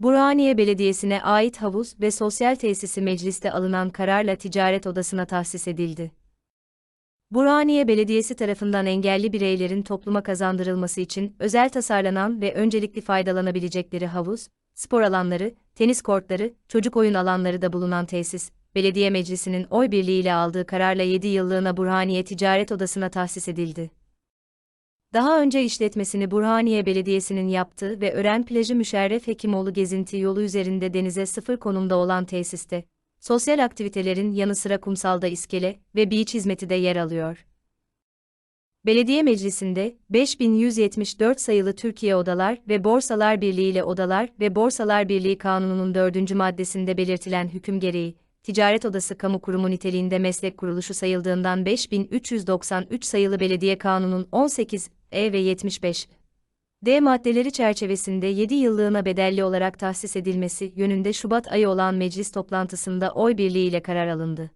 Burhaniye Belediyesi'ne ait havuz ve sosyal tesisi mecliste alınan kararla ticaret odasına tahsis edildi. Burhaniye Belediyesi tarafından engelli bireylerin topluma kazandırılması için özel tasarlanan ve öncelikli faydalanabilecekleri havuz, spor alanları, tenis kortları, çocuk oyun alanları da bulunan tesis, Belediye Meclisi'nin oy birliğiyle aldığı kararla 7 yıllığına Burhaniye Ticaret Odası'na tahsis edildi. Daha önce işletmesini Burhaniye Belediyesi'nin yaptığı ve Ören Plajı Müşerref Hekimoğlu gezinti yolu üzerinde denize sıfır konumda olan tesiste, sosyal aktivitelerin yanı sıra kumsalda iskele ve beach hizmeti de yer alıyor. Belediye Meclisi'nde 5174 sayılı Türkiye Odalar ve Borsalar Birliği ile Odalar ve Borsalar Birliği Kanunu'nun 4. maddesinde belirtilen hüküm gereği, Ticaret Odası kamu kurumu niteliğinde meslek kuruluşu sayıldığından 5393 sayılı Belediye Kanunu'nun 18 E ve 75 D maddeleri çerçevesinde 7 yıllığına bedelli olarak tahsis edilmesi yönünde Şubat ayı olan meclis toplantısında oy birliğiyle karar alındı.